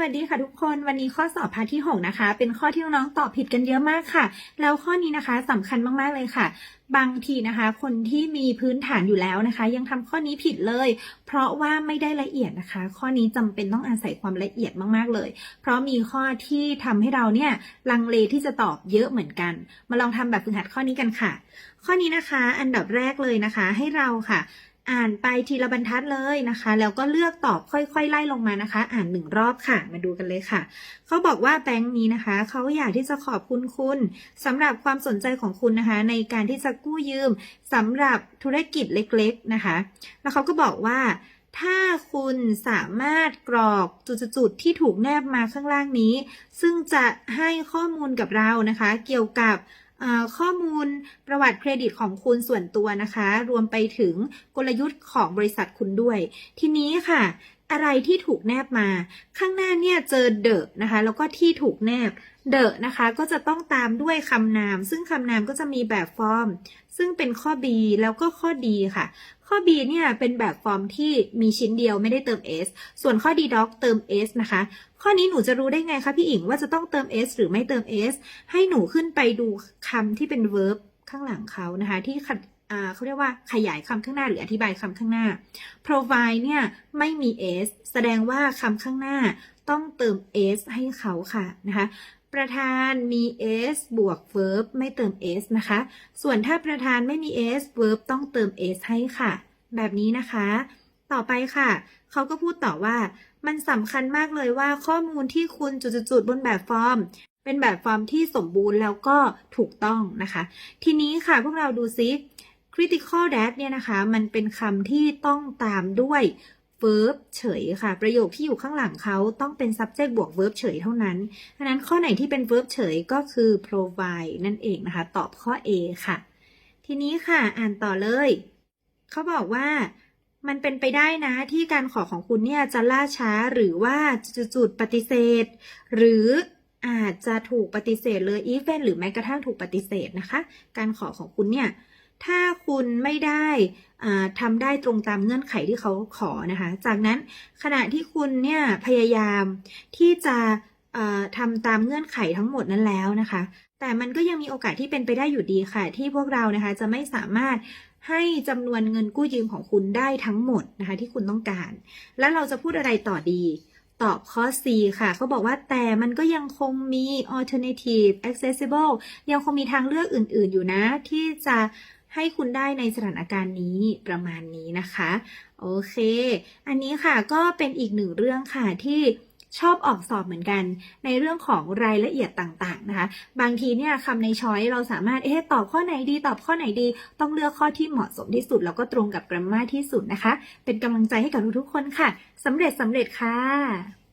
วัสดีค่ะทุกคนวันนี้ข้อสอบพาร์ทที่ 6 นะคะ เป็นข้อที่น้องๆตอบผิดกันเยอะมากค่ะ แล้วข้อนี้นะคะสำคัญมากๆเลยค่ะ บางทีนะคะ คนที่มีพื้นฐานอยู่แล้วนะคะ ยังทำข้อนี้ผิดเลย เพราะว่าไม่ได้ละเอียดนะคะ ข้อนี้จำเป็นต้องอาศัยความละเอียดมากๆเลย เพราะมีข้อที่ทำให้เราเนี่ยลังเลที่จะตอบเยอะเหมือนกัน มาลองทำแบบฝึกหัดข้อนี้กันค่ะ ข้อนี้นะคะ อันดับแรกเลยนะคะ ให้เราค่ะ อ่านไปทีละบรรทัดเลยนะคะ แล้วก็เลือกตอบค่อยๆ ไล่ลงมานะคะ อ่านหนึ่งรอบค่ะ มาดูกันเลยค่ะ เขาบอกว่าแบงค์นี้นะคะ เขาอยากที่จะขอบคุณคุณสำหรับความสนใจของคุณนะคะ ในการที่จะกู้ยืมสำหรับธุรกิจเล็กๆนะคะ แล้วเขาก็บอกว่าถ้าคุณสามารถกรอกจุดๆที่ถูกแนบมาข้างล่างนี้ ซึ่งจะให้ข้อมูลกับเรานะคะ เกี่ยวกับ ข้อมูลประวัติเครดิตของคุณส่วนตัวนะคะ รวมไปถึงกลยุทธ์ของบริษัทคุณด้วย ทีนี้ค่ะ อะไรที่ถูกแนบมา ข้างหน้าเนี่ยเจอเดอะนะคะ แล้วก็ที่ถูกแนบเดอะนะคะ ก็จะต้องตามด้วยคำนาม ซึ่งคำนามก็จะมีแบบฟอร์ม ซึ่งเป็นข้อ B แล้วก็ข้อ D ค่ะ ข้อ B เนี่ยเป็นแบบฟอร์มที่มีชิ้นเดียวไม่ได้เติม S ส่วนข้อ D doc เติม S นะคะ ข้อนี้หนูจะรู้ได้ไงคะพี่อิงว่าจะต้องเติม s หรือไม่เติม s ให้หนูขึ้นไปดูคำที่เป็น verb ข้างหลังเขานะคะ ที่ขัดเขาเรียกว่าขยายคำข้างหน้าหรืออธิบายคำข้างหน้า provide เนี่ยไม่มี s แสดงว่าคำข้างหน้าต้องเติม s ให้เขาค่ะนะคะ ประธานมี s บวก verb ไม่เติม s นะคะ ส่วนถ้าประธานไม่มี s verb ต้องเติม s ให้ค่ะ แบบนี้นะคะ ต่อไปค่ะ เขาก็พูดต่อว่า มันสำคัญมากเลยว่าข้อมูลที่คุณจุดๆบนแบบฟอร์ม เป็นแบบฟอร์มที่สมบูรณ์แล้วก็ถูกต้องนะคะ ทีนี้ค่ะพวกเราดูซิ critical that เนี่ยนะคะ มันเป็นคำที่ต้องตามด้วย verb เฉยค่ะ ประโยคที่อยู่ข้างหลังเขาต้องเป็น subject บวก verb เฉยเท่านั้นดังนั้นข้อไหนที่เป็น verb เฉยก็คือ provide นั่นเองนะคะ ตอบข้อ A ค่ะ ทีนี้ค่ะ อ่านต่อเลย เขาบอกว่ามันเป็นไปได้นะที่การขอของคุณเนี่ยจะล่าช้าหรือว่าจุดๆปฏิเสธ หรืออาจจะถูกปฏิเสธเลย even หรือแม้กระทั่งถูกปฏิเสธนะคะ การขอของคุณเนี่ย ถ้าคุณไม่ได้ทำได้ตรงตามเงื่อนไขที่เขาขอนะคะ จากนั้นขณะที่คุณเนี่ยพยายามที่จะทำตามเงื่อนไขทั้งหมดนั้นแล้วนะคะ แต่มันก็ยังมีโอกาสที่เป็นไปได้อยู่ดีค่ะ ที่พวกเรานะคะจะไม่สามารถให้จำนวนเงินกู้ยืมของคุณได้ทั้งหมดนะคะที่คุณต้องการ แล้วเราจะพูดอะไรต่อดีตอบข้อ C ค่ะ เขาบอกว่าแต่มันก็ยังคงมี alternative accessible ยังคงมีทางเลือกอื่น ๆ อยู่นะ ที่จะ ให้คุณได้ในสถานการณ์นี้ประมาณนี้นะคะ โอเค อันนี้ค่ะก็เป็นอีกหนึ่งเรื่องค่ะที่ชอบออกสอบเหมือนกัน ในเรื่องของรายละเอียดต่างๆนะคะ บางทีเนี่ยคำในช้อยเราสามารถเอ๊ะตอบข้อไหนดี ตอบข้อไหนดี ต้องเลือกข้อที่เหมาะสมที่สุด แล้วก็ตรงกับ grammar ที่สุดนะคะ เป็นกำลังใจให้กับทุกๆคนค่ะสำเร็จสำเร็จค่ะ